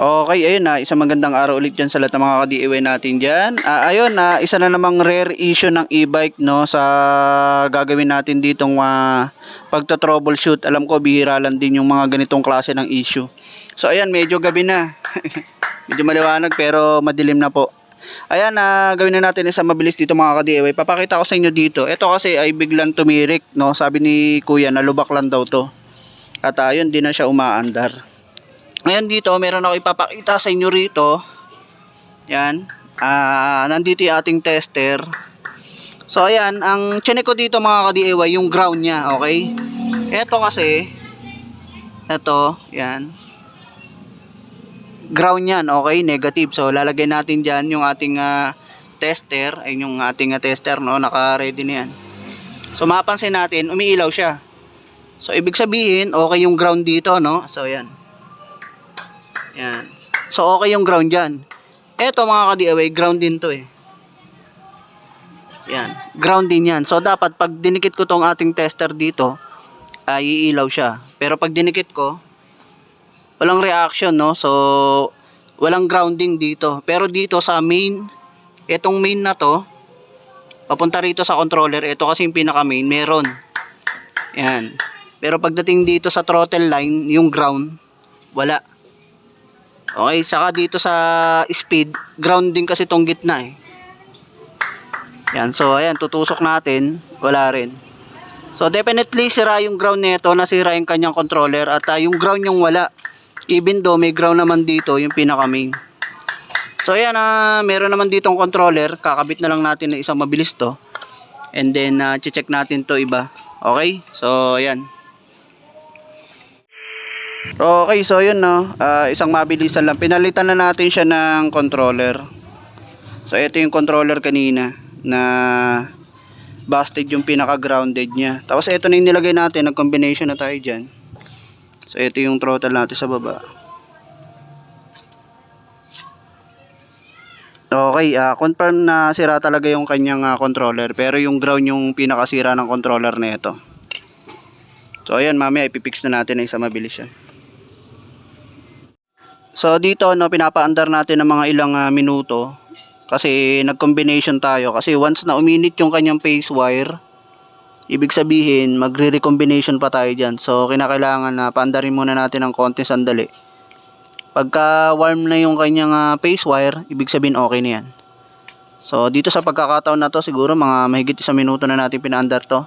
Okay, ayun na, isang magandang araw ulit dyan sa lahat ng mga ka-DIY natin dyan. Ah, ayun na, isa na namang rare issue ng e-bike no sa gagawin natin ditong uh, pagta-troubleshoot. Alam ko, bihira lang din yung mga ganitong klase ng issue. So ayan, medyo gabi na. medyo maliwanag pero madilim na po. Ayan, na gawin na natin isang mabilis dito mga ka-DIY. Papakita ko sa inyo dito. Ito kasi ay biglang tumirik, no? Sabi ni Kuya na lubak lang daw to. At ayun, di na siya umaandar. Ngayon dito, meron ako ipapakita sa inyo rito. Yan. Ah, nandito yung ating tester. So ayan, ang chinek ko dito mga ka-DIY, yung ground niya, okay? Ito kasi, ito, yan. Ground yan, okay? Negative. So lalagay natin dyan yung ating ah, tester, ay yung ating ah, tester, no? Naka-ready na yan. So mapapansin natin, umiilaw siya. So ibig sabihin, okay yung ground dito, no? So yan. Yan. So, okay yung ground dyan. Eto mga ka-DIY, ground din to eh. Yan. Ground din yan. So, dapat pag dinikit ko tong ating tester dito, ay iilaw siya. Pero pag dinikit ko, walang reaction, no? So, walang grounding dito. Pero dito sa main, etong main na to, papunta rito sa controller, ito kasi yung pinaka main, meron. Yan. Pero pagdating dito sa throttle line, yung ground, wala. Okay, saka dito sa speed, ground din kasi tong gitna eh. Yan, so ayan, tutusok natin, wala rin. So definitely sira yung ground nito, nasira yung kanyang controller at ah, yung ground yung wala. Even though may ground naman dito, yung pinaka main. So ayan, ah, meron naman ditong controller, kakabit na lang natin ng isang mabilis to. And then ah, check natin to iba. Okay? So ayan. Okay, so yun no, Ah, isang mabilisan lang. Pinalitan na natin siya ng controller. So ito yung controller kanina na busted yung pinaka grounded niya. Tapos ito na yung nilagay natin, nag-combination na tayo dyan. So ito yung throttle natin sa baba. Okay, ah confirm na sira talaga yung kanyang ah, controller pero yung ground yung pinakasira ng controller na ito. So ayan, mamaya ipipix na natin na isa mabilis yan. So dito no pinapaandar natin ng mga ilang ah, minuto kasi nag-combination tayo kasi once na uminit yung kanyang phase wire ibig sabihin magre-recombination pa tayo diyan. So kinakailangan na paandarin muna natin ng konti sandali. Pagka warm na yung kanyang ah, phase wire, ibig sabihin okay na yan. So dito sa pagkakataon na to siguro mga mahigit isang minuto na natin pinaandar to.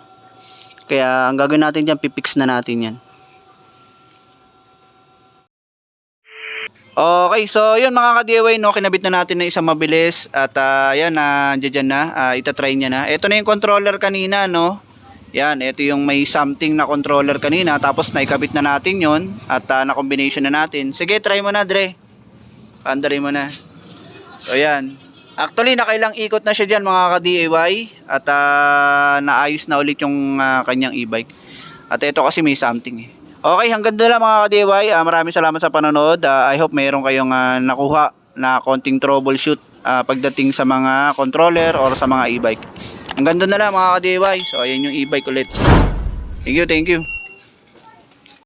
Kaya ang gagawin natin diyan pipix na natin yan. Okay, so yun mga ka-DIY, no, kinabit na natin na isang mabilis at uh, yan, uh, na, uh, itatry niya na. Ito na yung controller kanina, no. Yan, ito yung may something na controller kanina, tapos naikabit na natin yon at uh, na-combination na natin. Sige, try mo na, Dre. Andarin mo na. So yan. Actually, nakailang ikot na siya dyan mga ka-DIY at uh, naayos na ulit yung uh, kanyang e-bike. At ito kasi may something eh. Okay, hanggang doon lang mga ka-DIY. Uh, maraming salamat sa panonood. Uh, I hope mayroon kayong uh, nakuha na konting troubleshoot uh, pagdating sa mga controller or sa mga e-bike. Hanggang doon na lang mga ka-DIY. So, ayan yung e-bike ulit. Thank you, thank you.